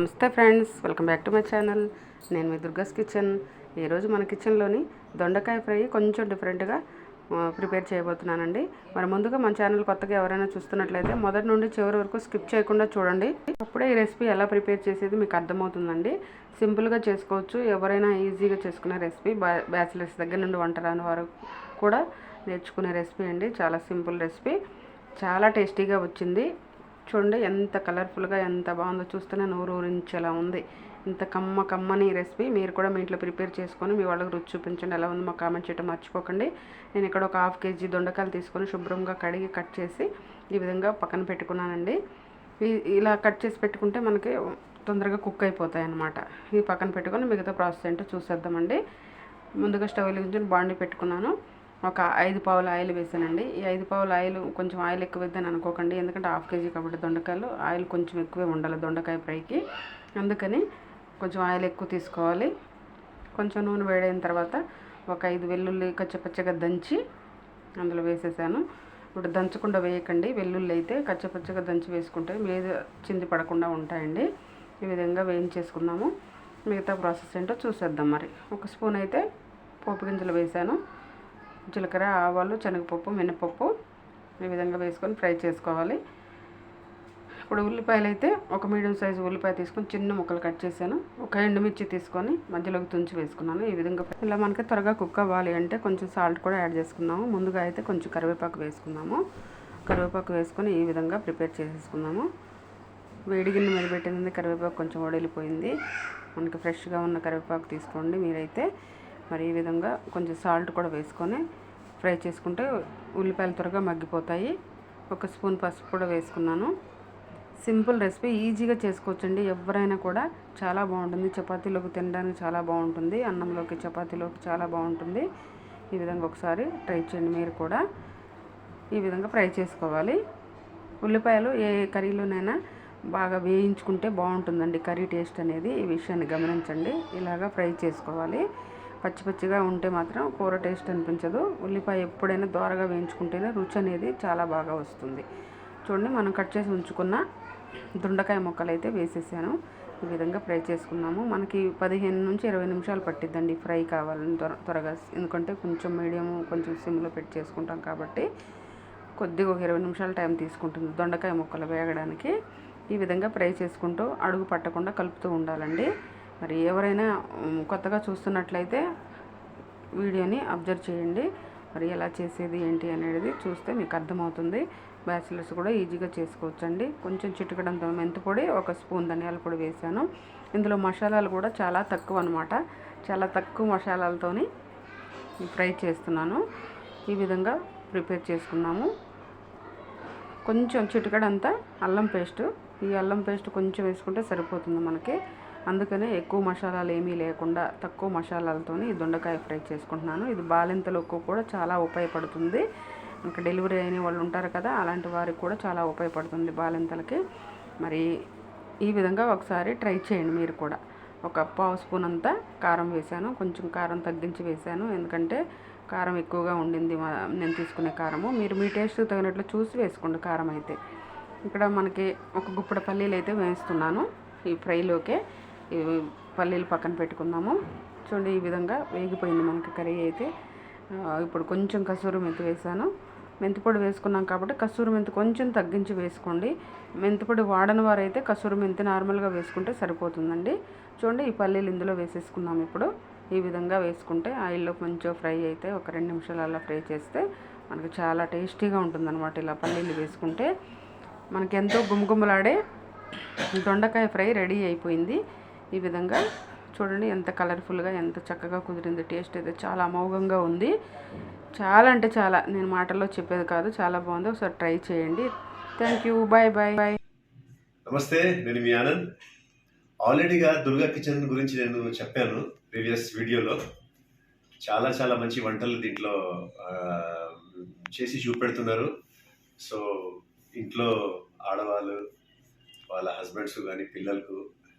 నమస్తే friends welcome back to my channel. నేను మీ దుర్గాస్ కిచెన్. ఈరోజు మన కిచెన్లోని దొండకాయ ఫ్రై కొంచెం డిఫరెంట్గా ప్రిపేర్ చేయబోతున్నానండి. మరి ముందుగా మన ఛానల్ కొత్తగా ఎవరైనా చూస్తున్నట్లయితే మొదటి నుండి చివరి వరకు స్కిప్ చేయకుండా చూడండి. అప్పుడే ఈ రెసిపీ ఎలా ప్రిపేర్ చేసేది మీకు అర్థమవుతుందండి. సింపుల్గా చేసుకోవచ్చు. ఎవరైనా ఈజీగా చేసుకునే రెసిపీ బ్యా బ్యాచిలర్స్ దగ్గర నుండి వంట రాని వారు కూడా నేర్చుకునే రెసిపీ అండి. చాలా సింపుల్ రెసిపీ. చాలా టేస్టీగా వచ్చింది. చూడండి ఎంత కలర్ఫుల్గా ఎంత బాగుందో చూస్తేనే నోరు ఊరించేలా ఉంది. ఇంత కమ్మ కమ్మని రెసిపీ మీరు కూడా మీ ఇంట్లో ప్రిపేర్ చేసుకొని మీ వాళ్ళకి రుచి చూపించండి. ఎలా ఉంది మాకు కామెంట్ చేయడం మర్చిపోకండి. నేను ఇక్కడ ఒక హాఫ్ కేజీ దొండకాయలు తీసుకొని శుభ్రంగా కడిగి కట్ చేసి ఈ విధంగా పక్కన పెట్టుకున్నానండి. ఇలా కట్ చేసి పెట్టుకుంటే మనకి తొందరగా కుక్ అయిపోతాయి అన్నమాట ఇవి పక్కన పెట్టుకొని మిగతా ప్రాసెస్ ఏంటో చూసేద్దామండి. ముందుగా స్టవ్ వెలిగించి బాండి పెట్టుకున్నాను. ఒక ఐదు పావుల ఆయిల్ వేసానండి. ఈ ఐదు పావుల ఆయిల్ కొంచెం ఆయిల్ ఎక్కువ వేద్దని అనుకోకండి. ఎందుకంటే హాఫ్ కేజీ కాబట్టి దొండకాయలు ఆయిల్ కొంచెం ఎక్కువే ఉండాలి దొండకాయ ఫ్రైకి. అందుకని కొంచెం ఆయిల్ ఎక్కువ తీసుకోవాలి. కొంచెం నూనె వేడైన తర్వాత ఒక ఐదు వెల్లుల్లి కచ్చపచ్చగా దంచి అందులో వేసేసాను. ఇప్పుడు దంచకుండా వేయకండి. వెల్లుల్లి అయితే కచ్చపచ్చగా దంచి వేసుకుంటే మీద చింది పడకుండా ఉంటాయండి. ఈ విధంగా వేయించేసుకున్నాము. మిగతా ప్రాసెస్ ఏంటో చూసేద్దాం మరి. ఒక స్పూన్ అయితే పోపు గింజలు వేసాను. జీలకర్ర ఆవాలు శనగపప్పు మినపప్పు ఈ విధంగా వేసుకొని ఫ్రై చేసుకోవాలి. ఇప్పుడు ఉల్లిపాయలు అయితే ఒక మీడియం సైజు ఉల్లిపాయ తీసుకొని చిన్న ముక్కలు కట్ చేశాను. ఒక ఎండుమిర్చి తీసుకొని మధ్యలోకి తుంచి వేసుకున్నాను. ఈ విధంగా ఇలా మనకి త్వరగా కుక్ అవ్వాలి అంటే కొంచెం సాల్ట్ కూడా యాడ్ చేసుకున్నాము. ముందుగా అయితే కొంచెం కరివేపాకు వేసుకున్నాము. కరివేపాకు వేసుకొని ఈ విధంగా ప్రిపేర్ చేసేసుకున్నాము. వేడి గిన్నె మీద పెట్టింది కరివేపాకు కొంచెం వడిలిపోయింది మనకి ఫ్రెష్గా ఉన్న కరివేపాకు తీసుకోండి మీరైతే. మరి ఈ విధంగా కొంచెం సాల్ట్ కూడా వేసుకొని ఫ్రై చేసుకుంటే ఉల్లిపాయలు త్వరగా మగ్గిపోతాయి. ఒక స్పూన్ పసుపు కూడా వేసుకున్నాను. సింపుల్ రెసిపీ ఈజీగా చేసుకోవచ్చండి. ఎవరైనా కూడా చాలా బాగుంటుంది. చపాతీలోకి తినడానికి చాలా బాగుంటుంది. అన్నంలోకి చపాతీలోకి చాలా బాగుంటుంది. ఈ విధంగా ఒకసారి ట్రై చేయండి మీరు కూడా. ఈ విధంగా ఫ్రై చేసుకోవాలి. ఉల్లిపాయలు ఏ కర్రీలోనైనా బాగా వేయించుకుంటే బాగుంటుందండి. కర్రీ టేస్ట్ అనేది ఈ విషయాన్ని గమనించండి. ఇలాగా ఫ్రై చేసుకోవాలి. పచ్చి పచ్చిగా ఉంటే మాత్రం కూర టేస్ట్ అనిపించదు. ఉల్లిపాయ ఎప్పుడైనా దోరగా వేయించుకుంటేనే రుచి అనేది చాలా బాగా వస్తుంది. చూడండి మనం కట్ చేసి ఉంచుకున్న దొండకాయ ముక్కలు అయితే వేసేసాను. ఈ విధంగా ఫ్రై చేసుకున్నాము. మనకి పదిహేను నుంచి ఇరవై నిమిషాలు పట్టిద్దండి ఫ్రై కావాలని త్వర త్వరగా. ఎందుకంటే కొంచెం మీడియం కొంచెం సిమ్లో పెట్టి చేసుకుంటాం కాబట్టి కొద్దిగా ఒక ఇరవై నిమిషాలు టైం తీసుకుంటుంది దొండకాయ ముక్కలు వేగడానికి. ఈ విధంగా ఫ్రై చేసుకుంటూ అడుగు పట్టకుండా కలుపుతూ ఉండాలండి. మరి ఎవరైనా కొత్తగా చూస్తున్నట్లయితే వీడియోని అబ్జర్వ్ చేయండి. మరి ఎలా చేసేది ఏంటి అనేది చూస్తే మీకు అర్థమవుతుంది. బ్యాచిలర్స్ కూడా ఈజీగా చేసుకోవచ్చండి. కొంచెం చిటికడంత మెంతిపొడి ఒక స్పూన్ ధనియాల పొడి వేసాను ఇందులో మసాలాలు కూడా చాలా తక్కువ అనమాట చాలా తక్కువ మసాలాలతోని ఫ్రై చేస్తున్నాను. ఈ విధంగా ప్రిపేర్ చేసుకున్నాము. కొంచెం చిటికడంతా అల్లం పేస్ట్. ఈ అల్లం పేస్ట్ కొంచెం వేసుకుంటే సరిపోతుంది మనకి. అందుకనే ఎక్కువ మసాలాలు ఏమీ లేకుండా తక్కువ మసాలాలతో దొండకాయ ఫ్రై చేసుకుంటున్నాను. ఇది బాలింతలకు కూడా చాలా ఉపయోగపడుతుంది. ఇంకా డెలివరీ అయిన వాళ్ళు ఉంటారు కదా అలాంటి వారికి కూడా చాలా ఉపయోగపడుతుంది బాలింతలకి. మరి ఈ విధంగా ఒకసారి ట్రై చేయండి మీరు కూడా. ఒక పావు స్పూన్ అంతా కారం వేసాను కొంచెం కారం తగ్గించి వేసాను ఎందుకంటే కారం ఎక్కువగా ఉండింది నేను తీసుకునే కారము. మీరు మీ టేస్ట్ తగినట్లు చూసి వేసుకోండి కారం అయితే. ఇక్కడ మనకి ఒక గుప్పడ పల్లీలు అయితే వేస్తున్నాను ఈ ఫ్రైలోకే. పల్లీలు పక్కన పెట్టుకుందాము. చూడండి ఈ విధంగా వేగిపోయింది మనకి కర్రీ అయితే. ఇప్పుడు కొంచెం కసూరి మెంతి వేసాను. మెంతిపొడి వేసుకున్నాం కాబట్టి కసూరి మెంతి కొంచెం తగ్గించి వేసుకోండి. మెంతిపొడి వాడని వారైతే కసూరి మెంతి నార్మల్గా వేసుకుంటే సరిపోతుందండి. చూడండి ఈ పల్లీలు ఇందులో వేసేసుకున్నాం ఇప్పుడు. ఈ విధంగా వేసుకుంటే ఆయిల్లో కొంచెం ఫ్రై అయితే ఒక రెండు నిమిషాలు అలా ఫ్రై చేస్తే మనకి చాలా టేస్టీగా ఉంటుందన్నమాట ఇలా పల్లీలు వేసుకుంటే. మనకి ఎంతో గుమగుమలాడే దొండకాయ ఫ్రై రెడీ అయిపోయింది. ఈ విధంగా చూడండి ఎంత కలర్ఫుల్గా ఎంత చక్కగా కుదిరింది. టేస్ట్ అయితే చాలా అమోఘంగా ఉంది. చాలా అంటే చాలా. నేను మాటల్లో చెప్పేది కాదు. చాలా బాగుంది. ఒకసారి ట్రై చేయండి. Thank you bye bye bye నమస్తే. నేను మీ ఆనంద్. ఆల్రెడీగా దుర్గా కిచెన్ గురించి నేను చెప్పాను ప్రీవియస్ వీడియోలో. చాలా చాలా మంచి వంటలు దీంట్లో చేసి చూపెడుతున్నారు. సో ఇంట్లో ఆడవాళ్ళు వాళ్ళ హస్బెండ్స్ కానీ పిల్లలకు